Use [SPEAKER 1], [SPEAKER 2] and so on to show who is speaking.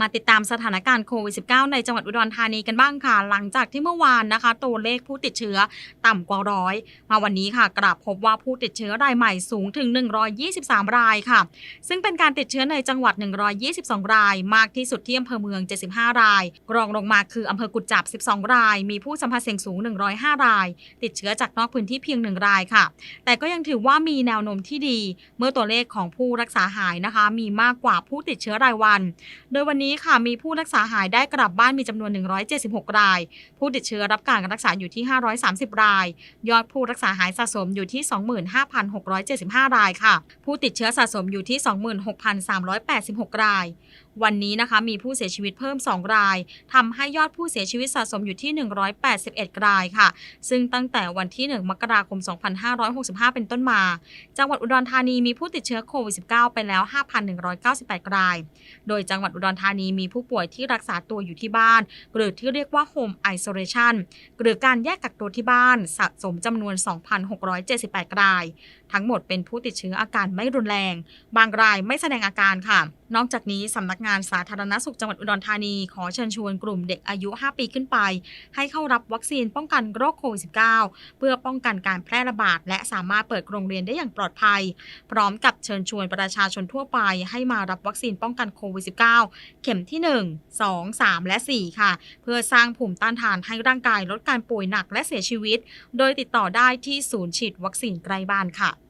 [SPEAKER 1] มาติดตามสถานการณ์โควิด -19 ในจังหวัดอุดรธานีกันบ้างค่ะ หลังจากที่เมื่อวานนะคะ ตัวเลขผู้ติดเชื้อต่ำกว่าร้อย มาวันนี้ค่ะ กลับพบว่าผู้ติดเชื้อรายใหม่สูงถึง 123 รายค่ะ ซึ่งเป็นการติดเชื้อในจังหวัด 122 ราย มากที่สุดที่อำเภอเมือง 75 ราย รองลงมาคืออำเภอกุจจับ 12 ราย มีผู้สัมผัสเสี่ยงสูง 105 ราย ติดเชื้อจากนอกพื้นที่เพียง 1 รายค่ะ แต่ก็ยังถือว่ามีแนวโน้มที่ดี เมื่อตัวเลขของผู้รักษาหายนะคะ มีมากกว่าผู้ติดเชื้อรายวัน โดยวันนี้ค่ะมีผู้รักษาหายได้กลับบ้านมีจำนวน 176 ราย ผู้ติดเชื้อรับการรักษาอยู่ที่ 530 ราย ยอดผู้รักษาหายสะสมอยู่ที่ 25,675 รายค่ะ ผู้ติดเชื้อสะสมอยู่ที่ 26,386 ราย วันนี้นะคะมีผู้เสียชีวิตเพิ่ม 2 รายทำให้ยอดผู้เสียชีวิตสะสมอยู่ที่ 181 รายค่ะ ซึ่งตั้งแต่วันที่ 1 มกราคม 2565 เป็นต้นมา จังหวัดอุดรธานีมีผู้ติดเชื้อโควิด -19 ไปแล้ว 5,198 ราย โดยจังหวัดอุดรธานนีมีผู้ป่วยที่รักษาตัวอยู่ที่บ้าน หรือที่เรียกว่า Home Isolation หรือการแยกกักตัวที่บ้านสะสมจำนวน 2,678 ราย ทั้งหมดเป็นผู้ติดเชื้ออาการไม่รุนแรง บางรายไม่แสดงอาการค่ะ นอกจากนี้สำนักงานสาธารณสุขจังหวัดอุดรธานี ขอเชิญชวนกลุ่มเด็กอายุ 5 ปีขึ้นไป ให้เข้ารับวัคซีนป้องกันโรคโควิด -19 เพื่อป้องกันการแพร่ระบาด และสามารถเปิดโรงเรียนได้อย่างปลอดภัย พร้อมกับเชิญชวนประชาชนทั่วไป ให้มารับวัคซีนป้องกันโควิด -19 เข็มที่ 1 2 3 และ 4 ค่ะ เพื่อสร้างภูมิต้านทานให้ร่างกายลดการป่วยหนักและเสียชีวิต โดยติดต่อได้ที่ศูนย์ฉีดวัคซีนใกล้บ้านค่ะ